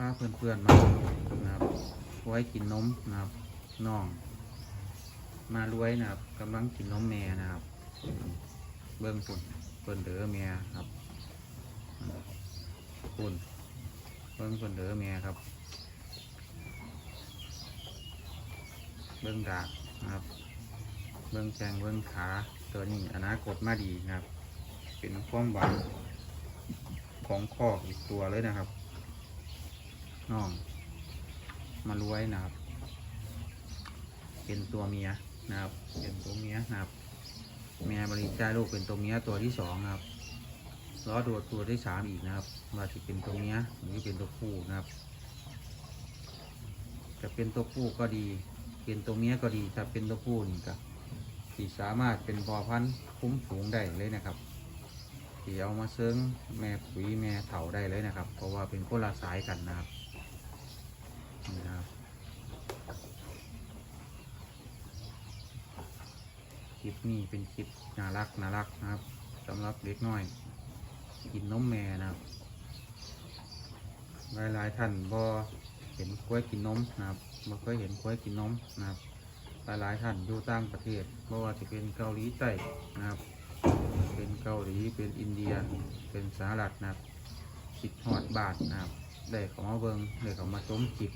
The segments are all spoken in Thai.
พาเพื่อนๆมานะครับไว้กินนมนะครับน้อง มารวยนะครับกำลังกินนมแม่นะครับ เบิ้งปุ่นเพิ่นเด้อแม่ครับปุ่นเบิ้งเพิ่นเด้อแม่ครับ เบิ้งดากนะครับ เบิ้งแจงเบิ้งขาตัวนี้อนาคตมาดีนะครับ เป็นความหวังของคอกอีกตัวเลยนะครับ น้องมารวยนะครับ เป็นตัวเมียนะครับ เป็นตัวเมียนะครับ แม่บริจาคลูกเป็นตัวเมียตัวที่สองนะครับรอดูตัวที่สามอีกนะครับว่าจะเป็นตัวเมียหรือเป็นตัวผู้นะครับจะเป็นตัวผู้ก็ดี เป็นตัวเมียก็ดีถ้าเป็นตัวผู้นี่ก็ที่สามารถเป็นพอพันธุ์คุ้มฝูงได้เลยนะครับที่เอามาเซิงแม่ปุ๋ยแม่เถาได้เลยนะครับ เพราะว่าเป็นคนละสายกันนะครับ นี่นะครับคลิปนี้เป็นคลิปน่ารักน่ารักนะครับสำหรับเด็กน้อย กินนมแม่นะครับหลายหลายๆท่านบ่เห็นกล้วยกินนมนะครับบ่เคยเห็นกล้วยกินนมนะครับหลายหลายๆท่านอยู่ต่างประเทศบ่ว่าจะเป็นเกาหลีใต้นะครับ เป็นเกาหลีเป็นอินเดียเป็นสหรัฐนะครับคิดฮอดบาทนะครับ ได้เของมาเบิงได้เของมาชมจิบ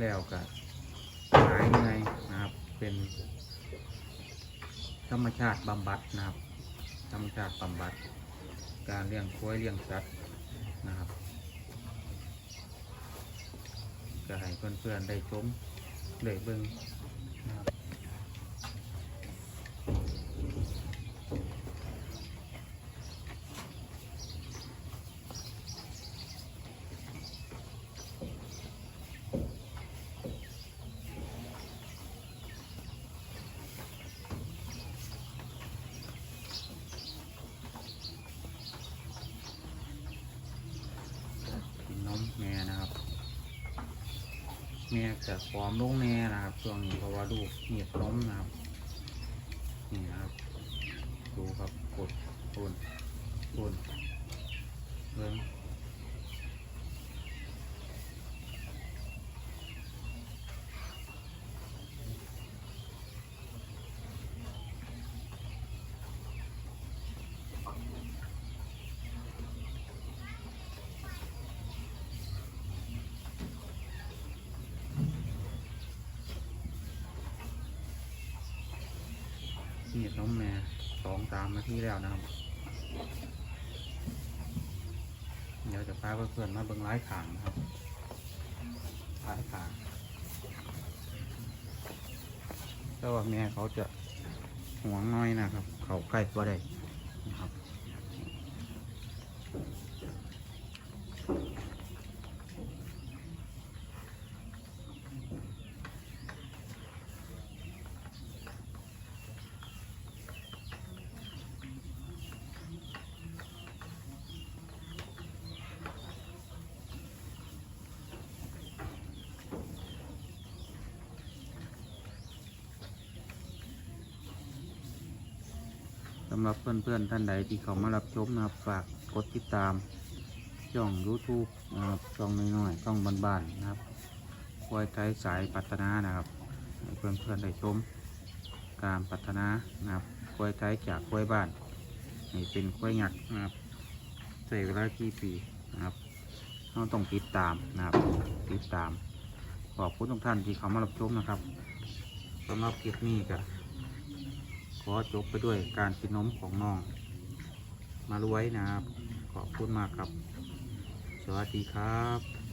แล้วก็หายเหนื่อยนะครับ เป็นธรรมชาติบำบัดนะครับ ธรรมชาติบำบัด การเลี้ยงควายเลี้ยงสัตว์นะครับจะให้เพื่อนๆได้ชมได้เบิ้งนะครับกินนม แม่นะครับ แม่จะฟอมลงแน่นะครับช่วงนี้เพราะว่าลูกเหยียดนมนะครับ นี่นะครับ ดูครับกดโอนโอนเบิ่ง เหยียดนมแม่สองสามนาทีแล้วนะครับ เดี๋ยวจะพาเพื่อนมาเบิ้งไล่ขางนะครับไล่ขางแต่ว่าแม่เขาจะห่วงน้อยนะครับ เขาใกล้ตัวได้นะครับำหรับเพื่อนๆท่านใดที่เขามารับชมนะครับฝากกดติดตามช่อง YouTube นะครับช่องน้อยๆช่องบ้านๆนะครับคอยไกด์สายพัฒนานะครับเพื่อนๆได้ชมการพัฒนานะครับคอยไกด์จากคอยบ้านให้เป็นคอยหยักนะครับใช้เวลากี่ปีนะครับเราต้องติดตามนะครับติดตามขอบคุณทุกท่านที่เขามารับชมนะครับสำหรับคลิปนี้ก็ ขอจบไปด้วยการกินนมของน้อง มารวยนะครับ ขอบคุณมากครับ สวัสดีครับ